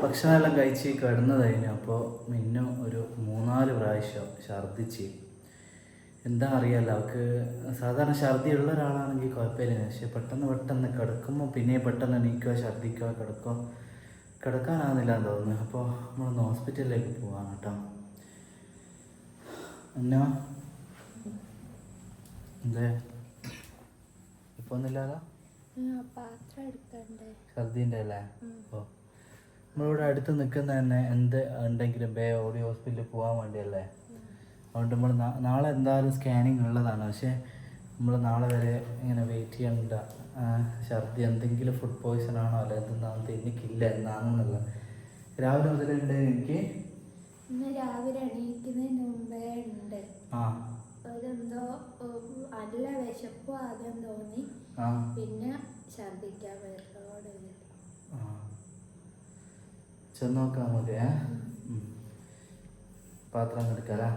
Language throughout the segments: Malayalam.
ഭക്ഷണമെല്ലാം കഴിച്ച് കിടന്നതായിരുന്നു അപ്പോൾ മിന്നു ഒരു മൂന്നാൽ പ്രാവശ്യം ഛർദ്ദിച്ച്. എന്താ അറിയാമല്ലോ അവൾക്ക് സാധാരണ ഛർദി ഉള്ള ഒരാളാണെങ്കിൽ കുഴപ്പമില്ല. പക്ഷേ പെട്ടെന്ന് പെട്ടെന്ന് കിടക്കുമ്പോൾ പിന്നെ പെട്ടെന്ന് എണീക്കുക ഛർദ്ദിക്കുക കിടക്കുക കിടക്കാനാകുന്നില്ല എന്ന് തോന്നുന്നു. അപ്പോൾ നമ്മളൊന്ന് ഹോസ്പിറ്റലിലേക്ക് പോവാണ് കേട്ടോ. എന്നാ എന്തേ? ഇപ്പൊ ഒന്നുമില്ലാലോ ഛർദിന്റെ അല്ലേ. ഓ. നമ്മളിവിടെ അടുത്ത് നിൽക്കുന്ന തന്നെ എന്ത് ഉണ്ടെങ്കിലും ബേ ഓടി ഹോസ്പിറ്റലിൽ പോകാൻ വേണ്ടിയല്ലേ? അതുകൊണ്ട് നമ്മൾ നാളെ എന്തായാലും സ്കാനിങ് ഉള്ളതാണ്. പക്ഷേ നമ്മൾ നാളെ വരെ ഇങ്ങനെ വെയിറ്റ് ചെയ്യണ്ട. ഛർദി എന്തെങ്കിലും ഫുഡ് പോയ്സൺ ആണോ അല്ല എന്തെന്നാണെന്ന് എനിക്കില്ല എന്നാണെന്നുള്ള രാവിലെ മുതലുണ്ട് എനിക്ക്? ഇന്ന് രാവിലെ എണീക്കുന്നതിന് മുമ്പേ ഉണ്ട്. ആ. ഒരെന്തോ ഉം, നല്ല വിശപ്പും ആദ്യം തോന്നി. പിന്നെ ഛർദിക്കാൻ ചെന്ന് നോക്കാൻ മതി ഏ പാത്രം എടുക്കാലാ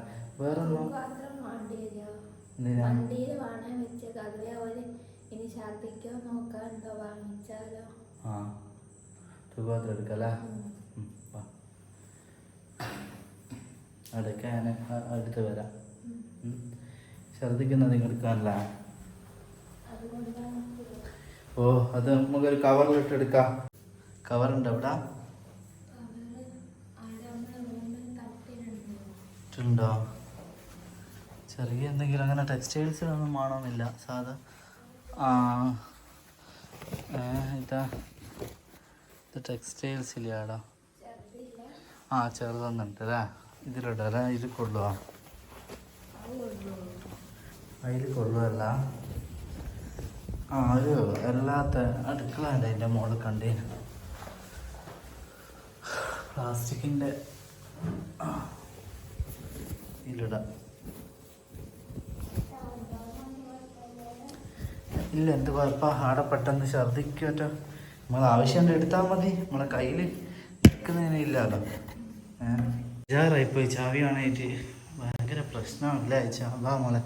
വാങ്ങിച്ചാലോ. ആ. എടുക്കാലാ അടുത്ത് വരാം. ഛർദിക്കുന്നത് എടുക്കാനല്ല ഓ അത് നമുക്കൊരു കവറിലിട്ട് എടുക്കാം. കവറുണ്ട് അവിടെ അവർ ആടെ നമ്മളെ റൂമിൽ തട്ടിലുണ്ട് ഉണ്ടോ ചെറിയ എന്തെങ്കിലും അങ്ങനെ ടെക്സ്റ്റൈൽസിലൊന്നും വേണമെന്നില്ല സാധാ ഇതാ ഇത് ടെക്സ്റ്റൈൽസിലാടാ ആ ചെറുതൊന്നുണ്ട് അല്ലേ ഇതിലിടാം അല്ലേ ഇതിൽ കൊള്ളുക അതിൽ കൊള്ളുമല്ല ആ ഒരു അല്ലാത്ത അടുക്കള ഉണ്ട് അതിന്റെ മുകളിൽ കണ്ടേ പ്ലാസ്റ്റിക്കിന്റെ ഇല്ല എന്ത് കുഴപ്പ? ആടെ പെട്ടെന്ന് ഛർദ്ദിക്കട്ടോ നമ്മൾ ആവശ്യം എടുത്താൽ മതി. നമ്മളെ കയ്യിൽ നിൽക്കുന്നതിന് ഇല്ലല്ലോ ഏഹ് ചാവി കാണായിട്ട് ഭയങ്കര പ്രശ്നമല്ലേ ചാവാ മോളെ.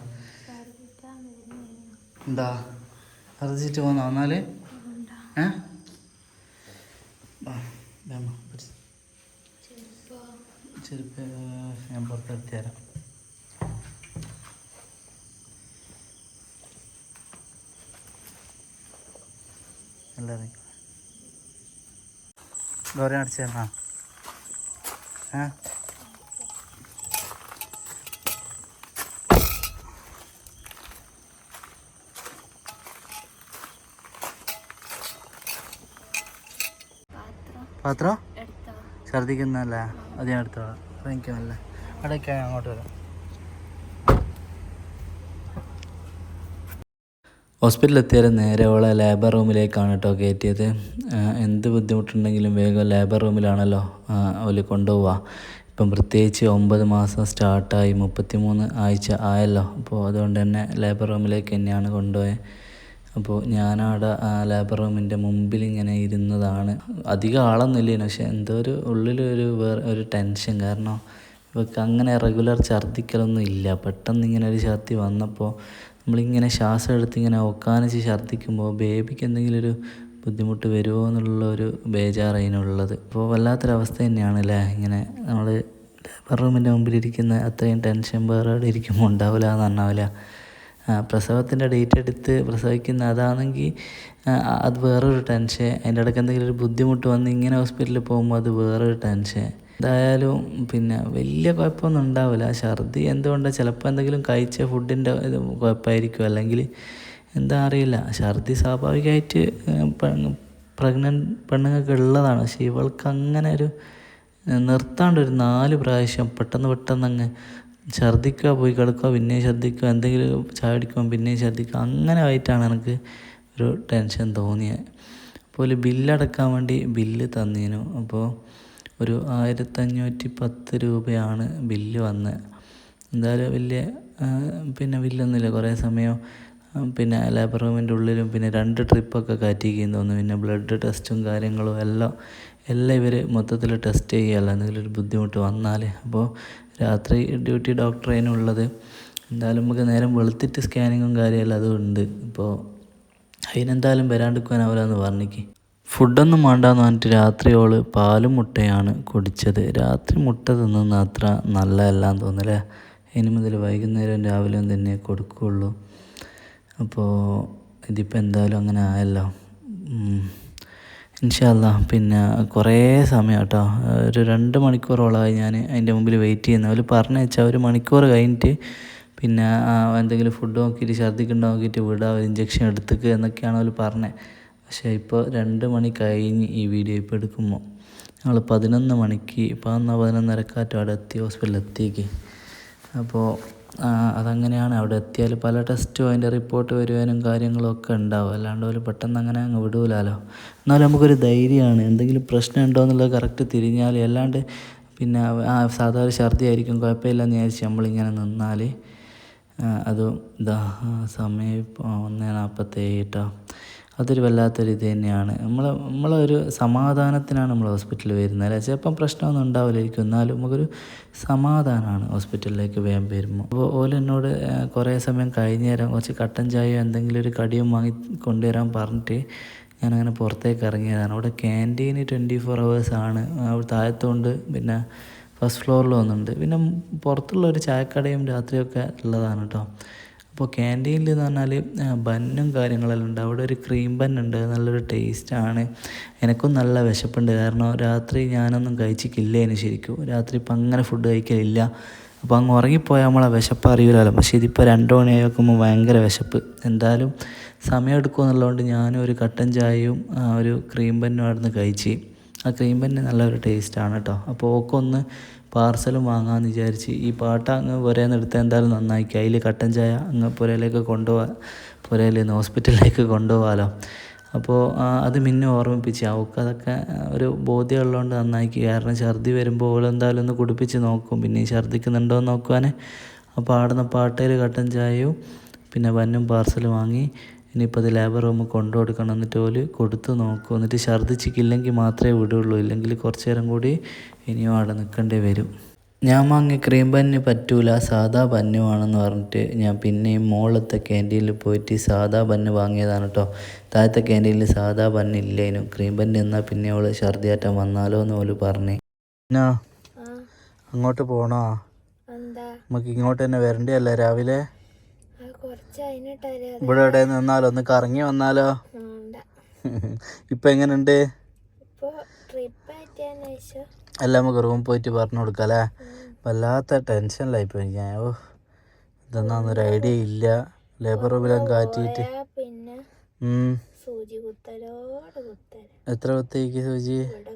എന്താ? ഛർദിച്ചിട്ട് പോന്നോ വന്നാൽ ഏ? ചെരുപ്പ്. ഞാൻ പുറത്തെടുത്ത് തരാം. എല്ലാവരും ഡോറെ അടിച്ചു ഏ പാത്രം? ഛർദിക്കുന്നല്ലേ അത് ഞാൻ എടുത്തോളാം. എനിക്കല്ല അവിടേക്ക് ഞാൻ അങ്ങോട്ട് വരാം. ഹോസ്പിറ്റലിൽ എത്തിയാൽ നേരെ അവളെ ലേബർ റൂമിലേക്കാണ് കേട്ടോ കയറ്റിയത് എന്ത് ബുദ്ധിമുട്ടുണ്ടെങ്കിലും വേഗം ലേബർ റൂമിലാണല്ലോ അവർ കൊണ്ടുപോവുക. ഇപ്പം പ്രത്യേകിച്ച് ഒമ്പത് മാസം സ്റ്റാർട്ടായി മുപ്പത്തി മൂന്ന് ആഴ്ച ആയല്ലോ. അപ്പോൾ അതുകൊണ്ട് തന്നെ ലേബർ റൂമിലേക്ക് തന്നെയാണ് കൊണ്ടുപോയത് അപ്പോൾ ഞാനവിടെ ലേബർ റൂമിന്റെ മുമ്പിൽ ഇങ്ങനെ ഇരുന്നതാണ്. അധികം ആളൊന്നുമില്ല പക്ഷെ എന്തോ ഒരു ഉള്ളിലൊരു വേറെ ഒരു ടെൻഷൻ കാരണം ഇവർക്ക് അങ്ങനെ റെഗുലർ ഛർദ്ദിക്കലൊന്നും ഇല്ല പെട്ടെന്ന് ഇങ്ങനെ ഒരു ഛർദി വന്നപ്പോൾ നമ്മളിങ്ങനെ ശ്വാസം എടുത്ത് ഇങ്ങനെ ഒക്കാനിച്ച് ഛർദ്ദിക്കുമ്പോൾ ബേബിക്ക് എന്തെങ്കിലും ഒരു ബുദ്ധിമുട്ട് വരുമോ എന്നുള്ള ഒരു ബേജാറ് അതിനുള്ളത്. അപ്പോൾ വല്ലാത്തൊരവസ്ഥ തന്നെയാണ് അല്ലേ? ഇങ്ങനെ നമ്മൾ ലേബർ റൂമിന്റെ മുമ്പിലിരിക്കുന്ന അത്രയും ടെൻഷൻ വേറെ എവിടെ ഇരിക്കുമ്പോൾ ഉണ്ടാവില്ല എന്ന് പറഞ്ഞാവില്ല പ്രസവത്തിന്റെ ഡേറ്റ് എടുത്ത് പ്രസവിക്കുന്ന അതാണെങ്കിൽ അത് വേറൊരു ടെൻഷൻ അതിന്റെ ഇടയ്ക്ക് എന്തെങ്കിലും ഒരു ബുദ്ധിമുട്ട് വന്ന് ഇങ്ങനെ ഹോസ്പിറ്റലിൽ പോകുമ്പോൾ അത് വേറൊരു ടെൻഷൻ എന്തായാലും പിന്നെ വലിയ കുഴപ്പമൊന്നും ഉണ്ടാവില്ല. ഛർദി എന്തുകൊണ്ടാണ് ചിലപ്പോൾ എന്തെങ്കിലും കഴിച്ച ഫുഡിന്റെ ഇത് കുഴപ്പമായിരിക്കും. അല്ലെങ്കിൽ എന്താ അറിയില്ല. ഛർദി സ്വാഭാവികമായിട്ട് പ്രഗ്നന്റ് പെണ്ണുങ്ങൾക്ക് ഉള്ളതാണ്. പക്ഷേ ഇവൾക്ക് അങ്ങനെ ഒരു നിർത്താണ്ട് ഒരു നാല് പ്രാവശ്യം പെട്ടെന്ന് പെട്ടെന്ന് അങ്ങ് ഛർദിക്കുക പോയി കിടക്കുക പിന്നെയും ഛർദിക്കുക എന്തെങ്കിലും ചായ പിന്നെയും ഛർദിക്കുക അങ്ങനെ ആയിട്ടാണ് എനിക്ക് ഒരു ടെൻഷൻ തോന്നിയത് അപ്പോൾ ബില്ലടക്കാൻ വേണ്ടി ബില്ല് തന്നീനു. അപ്പോൾ ഒരു ആയിരത്തഞ്ഞൂറ്റി പത്ത് രൂപയാണ് ബില്ല് വന്നത് എന്തായാലും വലിയ പിന്നെ ബില്ലൊന്നുമില്ല. കുറേ സമയം പിന്നെ ലേബർ റൂമിന്റെ ഉള്ളിലും പിന്നെ രണ്ട് ട്രിപ്പൊക്കെ കാറ്റിക്കുന്നു തോന്നുന്നു പിന്നെ ബ്ലഡ് ടെസ്റ്റും കാര്യങ്ങളും എല്ലാം എല്ലാം ഇവർ മൊത്തത്തിൽ ടെസ്റ്റ് ചെയ്യുകയല്ല. എന്തെങ്കിലും ഒരു ബുദ്ധിമുട്ട് വന്നാൽ അപ്പോൾ രാത്രി ഡ്യൂട്ടി ഡോക്ടർ അതിനുള്ളത് എന്തായാലും നമുക്ക് നേരം വെളുത്തിട്ട് സ്കാനിങ്ങും കാര്യമെല്ലാം അതും ഉണ്ട് ഇപ്പോൾ അതിനെന്തായാലും വരാണ്ടിരിക്കാൻ എന്ന് പറഞ്ഞിക്ക്. ഫുഡൊന്നും വേണ്ടാന്ന് പറഞ്ഞിട്ട് രാത്രിയോൾ പാലും മുട്ടയാണ് കുടിച്ചത്. രാത്രി മുട്ട തിന്നുന്ന അത്ര നല്ലതല്ലാന്ന് തോന്നുന്നല്ലേ? ഇനി മുതൽ വൈകുന്നേരം രാവിലെ തന്നെ കൊടുക്കുകയുള്ളൂ അപ്പോൾ ഇതിപ്പോൾ എന്തായാലും അങ്ങനെ ആയല്ലോ. ഇൻഷാല്ല പിന്നെ കുറേ സമയം കേട്ടോ ഒരു രണ്ട് മണിക്കൂറോളമായി ഞാൻ അതിന്റെ മുമ്പിൽ വെയിറ്റ് ചെയ്യുന്നത്. അവർ പറഞ്ഞു വെച്ചാൽ ഒരു മണിക്കൂർ കഴിഞ്ഞിട്ട് പിന്നെ എന്തെങ്കിലും ഫുഡ് നോക്കിയിട്ട് ഛർദ്ദിക്കുന്നുണ്ടോ നോക്കിയിട്ട് വിടുക ഒരു ഇഞ്ചക്ഷൻ എടുത്തുക്ക് എന്നൊക്കെയാണ് അവർ പറഞ്ഞത് പക്ഷേ ഇപ്പോൾ രണ്ട് മണി കഴിഞ്ഞ് ഈ വീഡിയോ ഇപ്പോൾ എടുക്കുമ്പോൾ ഞങ്ങൾ പതിനൊന്ന് മണിക്ക് പതിനൊന്ന് പതിനൊന്നരക്കാറ്റം അവിടെ എത്തി ഹോസ്പിറ്റലിൽ എത്തിയേക്ക്. അപ്പോൾ അതങ്ങനെയാണ് അവിടെ എത്തിയാൽ പല ടെസ്റ്റും അതിന്റെ റിപ്പോർട്ട് വരുവാനും കാര്യങ്ങളൊക്കെ ഉണ്ടാവും. അല്ലാണ്ട് ഒരു പെട്ടെന്ന് അങ്ങനെ അങ്ങ് വിടൂലല്ലോ എന്നാലും നമുക്കൊരു ധൈര്യമാണ്. എന്തെങ്കിലും പ്രശ്നം ഉണ്ടോ എന്നുള്ളത് കറക്റ്റ് തിരിഞ്ഞാൽ അല്ലാണ്ട് പിന്നെ ആ സാധാരണ ഛർദി ആയിരിക്കും കുഴപ്പമില്ലെന്ന് വിചാരിച്ച് നമ്മളിങ്ങനെ നിന്നാൽ. അത് ഇതാ സമയം ഒന്ന് നാൽപ്പത്തേഴ് കേട്ടോ അതൊരു വല്ലാത്തൊരു ഇത് തന്നെയാണ്. നമ്മൾ നമ്മളൊരു സമാധാനത്തിനാണ് നമ്മൾ ഹോസ്പിറ്റലിൽ വരുന്നത് അല്ലേ? ചിലപ്പം പ്രശ്നമൊന്നും ഉണ്ടാവില്ലായിരിക്കും. എന്നാലും നമുക്കൊരു സമാധാനമാണ് ഹോസ്പിറ്റലിലേക്ക് വേഗം വരുമ്പോൾ. അപ്പോൾ ഓല എന്നോട് കുറേ സമയം കഴിഞ്ഞ് തരാം കുറച്ച് കട്ടൻ ചായയോ എന്തെങ്കിലും ഒരു കടിയും വാങ്ങി കൊണ്ടുവരാൻ പറഞ്ഞിട്ട് ഞാനങ്ങനെ പുറത്തേക്ക് ഇറങ്ങിയതാണ്. അവിടെ ക്യാന്റീന് ട്വന്റി ഫോർ ആണ്. അവിടെ താഴത്തുകൊണ്ട് പിന്നെ ഫസ്റ്റ് ഫ്ലോറിൽ വന്നിട്ടുണ്ട്. പിന്നെ പുറത്തുള്ള ഒരു ചായക്കടയും രാത്രിയൊക്കെ ഉള്ളതാണ് കേട്ടോ. അപ്പോൾ ക്യാന്റീനിൽ എന്ന് പറഞ്ഞാൽ ബന്നും കാര്യങ്ങളെല്ലാം ഉണ്ട്. അവിടെ ഒരു ക്രീം ബന്നുണ്ട് നല്ലൊരു ടേസ്റ്റാണ് എനിക്കും നല്ല വിശപ്പുണ്ട്. കാരണം രാത്രി ഞാനൊന്നും കഴിച്ചിട്ടില്ലേനു ശരിക്കും. രാത്രി ഇപ്പം അങ്ങനെ ഫുഡ് കഴിക്കലില്ല. അപ്പോൾ അങ്ങ് ഉറങ്ങിപ്പോയാൽ നമ്മളെ വിശപ്പ് അറിയില്ലല്ലോ പക്ഷേ ഇതിപ്പോൾ രണ്ടു മണിയായി നോക്കുമ്പോൾ ഭയങ്കര വിശപ്പ്. എന്തായാലും സമയം എടുക്കുമെന്നുള്ളതുകൊണ്ട് ഞാനും ഒരു കട്ടൻ ചായയും ഒരു ക്രീം ബന്നും അവിടെ നിന്ന് കഴിച്ച്. ആ ക്രീം ബന്ന് നല്ലൊരു ടേസ്റ്റാണ് കേട്ടോ അപ്പോൾ ഓക്കൊന്ന് പാർസലും വാങ്ങാമെന്ന് വിചാരിച്ച് ഈ പാട്ട അങ്ങ് എടുത്താൽ എന്തായാലും നന്നായിരിക്കും അതിൽ കട്ടൻ ചായ അങ്ങ് പുരയിലേക്ക് കൊണ്ടുപോകാൻ പുരയിൽ നിന്ന് ഹോസ്പിറ്റലിലേക്ക് കൊണ്ടുപോകാമല്ലോ അപ്പോൾ അത് മിന്നെ ഓർമ്മിപ്പിച്ച് അവൾക്ക് അതൊക്കെ ഒരു ബോധ്യമുള്ളതുകൊണ്ട് നന്നാക്കി കാരണം ഛർദി വരുമ്പോൾ ഓൾ എന്തായാലും ഒന്ന് കുടിപ്പിച്ച് നോക്കും. പിന്നെ ഈ ഛർദ്ദിക്കുന്നുണ്ടോ എന്ന് നോക്കുവാനേ. അപ്പോൾ ആടുന്ന പാട്ടയിൽ കട്ടൻ ചായയും പിന്നെ വന്നും പാർസൽ വാങ്ങി ഇനിയിപ്പോൾ അത് ലേബർ റൂമിൽ കൊണ്ടു കൊടുക്കണം എന്നിട്ട് ഓൽ കൊടുത്ത് നോക്കും. എന്നിട്ട് ഛർദ്ദിച്ചിട്ടില്ലെങ്കിൽ മാത്രമേ വിടുള്ളൂ. ഇല്ലെങ്കിൽ കുറച്ച് നേരം കൂടി ഇനിയും അവിടെ നിൽക്കേണ്ടി വരും. ഞാൻ വാങ്ങിയ ക്രീം പന്നു പറ്റൂല. സാധാ ബന്ന് വേണമെന്ന് പറഞ്ഞിട്ട് ഞാൻ പിന്നെയും മുകളിലത്തെ ക്യാന്റീനിൽ പോയിട്ട് സാധാ പന്നു വാങ്ങിയതാണ് കേട്ടോ താഴത്തെ ക്യാന്റീനിൽ സാധാ പന്നു ഇല്ലേനു. ക്രീം പന്നു എന്നാൽ പിന്നെ അവൾ ഛർദിയാറ്റം വന്നാലോ എന്ന് ഓൽ പറഞ്ഞു. എന്നാ? അങ്ങോട്ട് പോകണോ നമുക്ക് ഇങ്ങോട്ട് തന്നെ വരണ്ടേ അല്ലേ രാവിലെ? ഇവിടെ എവിടെ നിന്നാലോ ഒന്ന് കറങ്ങി വന്നാലോ? ഇപ്പൊ എങ്ങനെയുണ്ട് എല്ലാം നമുക്ക് റൂം പോയിട്ട് പറഞ്ഞു കൊടുക്കാം വല്ലാത്ത വല്ലാത്ത ഇപ്പൊ ഞാൻ ഓ ഇതെന്നാന്നൊരു ഐഡിയ ഇല്ല. ലേബർ റൂമിലും കാറ്റിട്ട് എത്ര കുത്തേക്ക് സൂചി? ഇവിടെ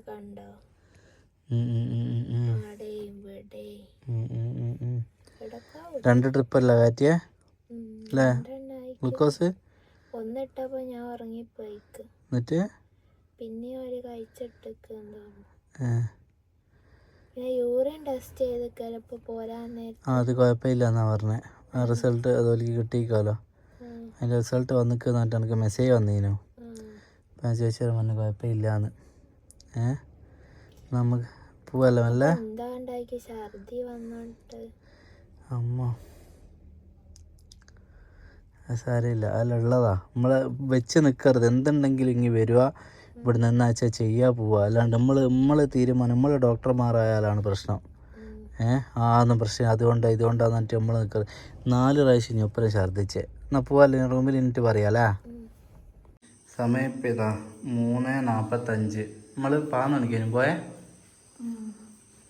രണ്ട് ട്രിപ്പല്ല കാറ്റിയെ? അല്ലേ? ഗ്ലൂക്കോസ്? ഒന്നിട്ടപ്പോ ഞാൻ ഉറങ്ങിപ്പോയിക്ക്. എന്നിട്ട്? പിന്നെ ഒരു കഴിച്ചിട്ടേക്ക് യൂറിൻ ടെസ്റ്റ് ചെയ്തൊക്കെ പോരാൻ ആ അത് കുഴപ്പമില്ല എന്നാ പറഞ്ഞേ. ആ റിസൾട്ട് അതുപോലെ കിട്ടിയിക്കാലോ. അതിന്റെ റിസൾട്ട് വന്നിക്ക് എന്നിട്ട് എനിക്ക് മെസ്സേജ് വന്നീനു. അപ്പം ചേച്ചി പറഞ്ഞു കുഴപ്പമില്ലാന്ന്. ഏ? നമുക്ക് പോവല്ലോ അല്ലേ അമ്മ. സാരമില്ല. അല്ല ഉള്ളതാ. നമ്മൾ വെച്ച് നിൽക്കരുത് എന്തുണ്ടെങ്കിലും ഇങ്ങനെ വരിക ഇവിടെ നിന്ന് വെച്ചാൽ ചെയ്യാ പോവുക അല്ലാണ്ട് നമ്മൾ നമ്മൾ തീരുമാനം നമ്മൾ ഡോക്ടർമാരായാലാണ് പ്രശ്നം. ഏഹ് ഏ? ആ ഒന്നും പ്രശ്നം അതുകൊണ്ടാണ് ഇതുകൊണ്ടാന്ന് പറഞ്ഞിട്ട് നമ്മൾ നിൽക്കരുത് നാല് പ്രാവശ്യം ഞൊപ്പരം ഛർദ്ദിച്ചേ. എന്നാൽ പോവാല്ലേ റൂമിൽ എന്നിട്ട് പറയാലേ സമയം ഇപ്പം ഇതാ മൂന്ന് നാൽപ്പത്തഞ്ച് നമ്മൾ പാന്ന് മണിക്കാനും പോയേ?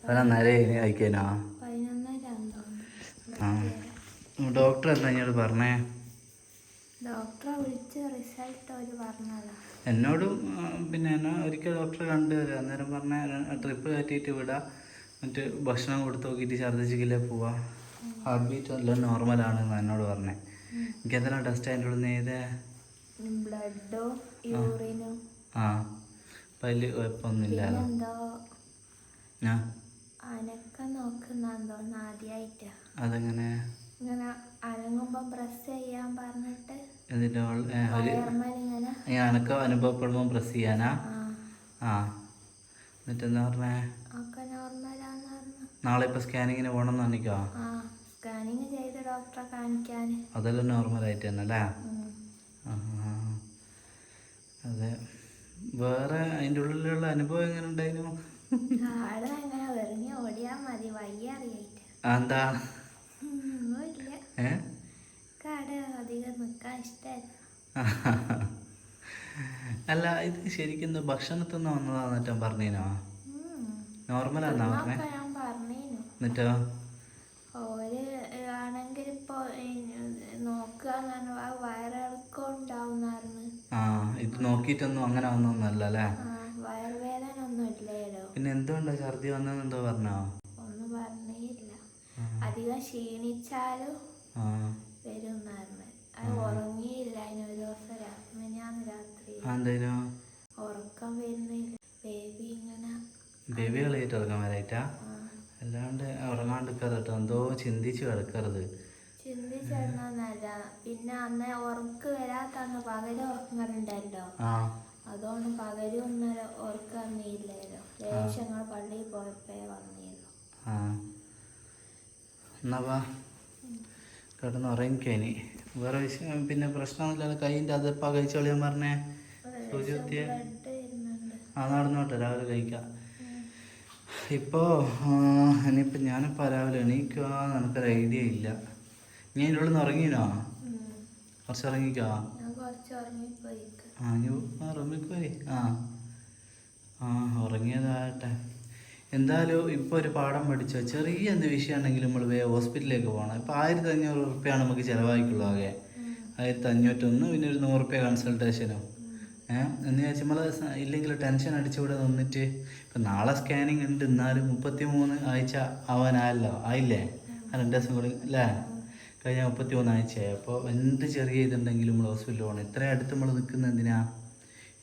അതാ പതിനൊന്നര അയക്കാനോ ആ. ഡോക്ടർ എന്താ ഇങ്ങോട്ട് പറഞ്ഞേ? ഡോക്ടറെ വിളിച്ച് റിസൾട്ട് അവർ പറഞ്ഞതാ. എന്നോടും പിന്നെ എന്നെ ഒരിക്കൽ ഡോക്ടറെ കണ്ടു വരാം അന്നേരം പറഞ്ഞ ട്രിപ്പ് കയറ്റിയിട്ട് വിടാം. എന്നിട്ട് ഭക്ഷണം കൊടുത്ത് നോക്കിയിട്ട് ഛർദ്ദിച്ചിക്കില്ലേ പോവാ. ഹാർട്ട് ബീറ്റ് എല്ലാം നോർമലാണ് എന്നോട് പറഞ്ഞേ. എനിക്ക് എന്തെല്ലാം ടെസ്റ്റ് അതിന്റെ ഉള്ളിൽ ചെയ്തേ ബ്ലഡോ യൂറിനും? ആ. അപ്പം അതിൽ കുഴപ്പമൊന്നുമില്ല അനക്കം തോന്നുന്നു ആദ്യമായിട്ടാ അതെങ്ങനെ? ഇങ്ങനെ അനങ്ങുമ്പോ പ്രസ് ചെയ്യാൻ പറഞ്ഞിട്ട് എന്നിട്ട് ഏ, ഒരു അനക്കം അനുഭവപ്പെടുമ്പോൾ പ്രസ് ചെയ്യാനാ? ആ. എന്നിട്ട് എന്താ പറഞ്ഞേ? നാളെ ഇപ്പൊ സ്കാനിങ്ങിന് പറഞ്ഞിക്കോ? ആയിട്ട് ഡോക്ടറെ കാണിക്കാൻ. അതെല്ലാം നോർമലായിട്ട് തന്നെ അല്ലേ. അതെ. വേറെ അതിന്റെ ഉള്ളിലുള്ള അനുഭവം എങ്ങനെ ഉണ്ടായിരുന്നു? എന്താ? അങ്ങനെ അല്ല ഇത് ശരിക്കും ഭക്ഷണത്തിൽ നിന്ന് വന്നതാന്നിട്ടാ പറഞ്ഞീനോ പറഞ്ഞോ പറഞ്ഞേ എന്നിട്ടോ? ഓര് ആണെങ്കിൽ ഇപ്പൊ വയറിളക്കം ഉണ്ടാവുന്നായിരുന്നു. ആ ഇത് നോക്കിയിട്ടൊന്നും അങ്ങനെ വന്നൊന്നല്ല അല്ലേ? വയറുവേദന ഒന്നും ഇല്ലല്ലോ പിന്നെ എന്തുകൊണ്ടാ ഛർദി വന്നതെന്തോ പറഞ്ഞോ? ഒന്നും പറഞ്ഞില്ല. അധികം ക്ഷീണിച്ചാലും വരുന്നായിരുന്നു എന്തേനു ഉറക്കം ബേബി കളിയിട്ട് ഇറങ്ങാൻ വരായിട്ടാ അല്ലാണ്ട് ഉറങ്ങാണ്ടിരിക്കാതെ കേട്ടോ എന്തോ ചിന്തിച്ച് കിടക്കരുത്. ചിന്തിച്ചിരുന്നല്ല പിന്നെ അന്ന് ഉറക്ക് വരാത്തന്ന് പകൽ ഉറങ്ങലുണ്ടല്ലോ ആ. അതുകൊണ്ട് പകലും ഒന്നും ഉറക്കമില്ലല്ലോ ലേശങ്ങൾ പള്ളിയിൽ പോയപ്പോ വന്നിരുന്നു. എന്നാ കിടന്നുറങ്ങിക്കനി ഇനി. വേറെ വിഷയം പിന്നെ പ്രശ്നമൊന്നുമില്ലാതെ കൈന്റെ അതിപ്പാ കഴിച്ചോളിയാൻ പറഞ്ഞേ. സൂചി കുത്തിയ. ആ നടന്നോട്ടെ രാവിലെ കഴിക്കാം. ഇപ്പോൾ ഇനിയിപ്പോൾ ഞാനിപ്പോൾ രാവിലെ എണീക്കുക നമുക്കൊരു ഐഡിയ ഇല്ല. നീ അതിന്റെ ഉള്ളിൽ നിന്ന് ഉറങ്ങിനോ കുറച്ച് ഇറങ്ങിക്കോ ആ ഞാൻ റൂമിലേക്ക് പോയി. ആ ആ ഉറങ്ങിയതാകട്ടെ. എന്തായാലും ഇപ്പോൾ ഒരു പാഠം പഠിച്ചോ? ചെറിയ എന്ത് വിഷയമാണെങ്കിലും നമ്മൾ വേ ഹോസ്പിറ്റലിലേക്ക് പോകണം. ഇപ്പോൾ ആയിരത്തി അഞ്ഞൂറ് റുപ്യാണ് നമുക്ക് ചിലവായിക്കുള്ളൂ ആകെ. ആയിരത്തി അഞ്ഞൂറ്റൊന്ന് പിന്നെ ഒരു നൂറ് റുപ്യ കൺസൾട്ടേഷനും ഏഹ് എന്ന് വെച്ചാൽ നമ്മൾ ഇല്ലെങ്കിൽ ടെൻഷൻ അടിച്ചുകൂടെ നിന്നിട്ട്. ഇപ്പം നാളെ സ്കാനിങ് ഉണ്ട്. എന്നാലും മുപ്പത്തി മൂന്ന് ആഴ്ച ആവാനായല്ലോ. ആയില്ലേ? രണ്ട് ദിവസം കൂടി അല്ലേ? കഴിഞ്ഞ മുപ്പത്തി മൂന്ന് ആഴ്ചയായി. അപ്പോൾ എന്ത് ചെറിയ ഇതുണ്ടെങ്കിലും നമ്മൾ ഹോസ്പിറ്റലിൽ പോകണം. ഇത്രയും അടുത്ത് നമ്മൾ നിൽക്കുന്ന എന്തിനാ?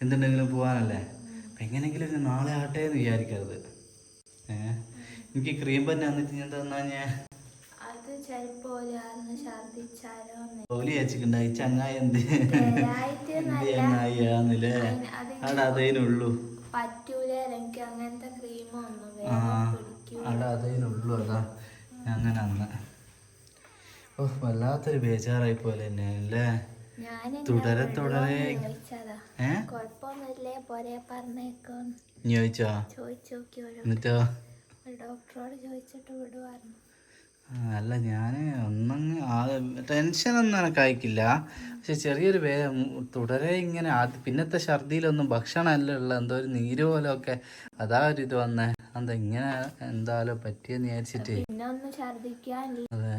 എന്തുണ്ടെങ്കിലും പോകാനല്ലേ? അപ്പം എങ്ങനെയെങ്കിലും നാളെ ആകട്ടെ എന്ന് വിചാരിക്കരുത്. എനിക്ക് ക്രീം തന്നെ വന്നിട്ട് ഞാൻ തന്നാ ഞാൻ. വെച്ചിട്ടുണ്ടായി ചങ്ങായി എന്ത്? ചങ്ങായിയാന്നില്ലേ അവിടെ അതേനുള്ളൂ. പറ്റൂല എനിക്ക് അങ്ങനത്തെ ആ അവിടെ അതേനുള്ളൂ അതാ. അങ്ങനെ അന്ന്. ഓ വല്ലാത്തൊരു ബേജാറായി പോലെ തന്നെ അല്ലേ? തുടരെ തുടരെ ഏ? കുഴപ്പമൊന്നുമില്ലേ പോരെ പറഞ്ഞേക്കോന്ന് നീ ചോദിച്ചോ എന്നിട്ടോ? ഡോക്ടറോട് ചോദിച്ചിട്ട് വിടുവായിരുന്നു. അല്ല ഞാൻ ഒന്നങ്ങ് ആ ടെൻഷനൊന്നും എനിക്ക് അയക്കില്ല പക്ഷെ ചെറിയൊരു വേ തുടരെ ഇങ്ങനെ ആദ്യ പിന്നത്തെ ഛർദിയിലൊന്നും ഭക്ഷണമല്ല ഉള്ള എന്തോ ഒരു നീര് പോലൊക്കെ. അതാ ഒരു ഇത് വന്നേ. എന്താ ഇങ്ങനെ എന്തായാലും പറ്റിയെന്ന് വിചാരിച്ചിട്ട്. അതെ.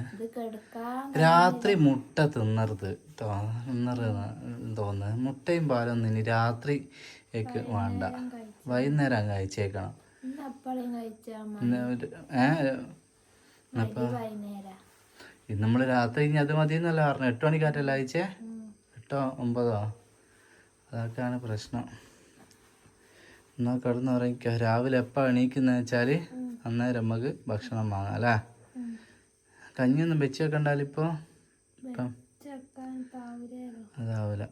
രാത്രി മുട്ട തിന്നരുത്. തിന്നരുത് തോന്നുന്നത് മുട്ടയും പാലൊന്നും ഇനി രാത്രി വേണ്ട. വൈകുന്നേരം കഴിച്ചേക്കണം. ഇന്ന് നമ്മൾ രാത്രി ഇനി അത് മതി എന്നല്ല പറഞ്ഞു എട്ട് മണിക്കാറ്റല്ല അയച്ചേ എട്ടോ ഒമ്പതോ? അതൊക്കെയാണ് പ്രശ്നം. എന്നാ കിടന്നുറങ്ങിക്കോ രാവിലെ എപ്പോൾ എണീക്കുന്ന വെച്ചാൽ അന്നേരം നമുക്ക് ഭക്ഷണം വാങ്ങാം അല്ലേ? കഞ്ഞിയൊന്നും വെച്ച് വെക്കണ്ടാലിപ്പോൾ ഇപ്പം അതാവില്ല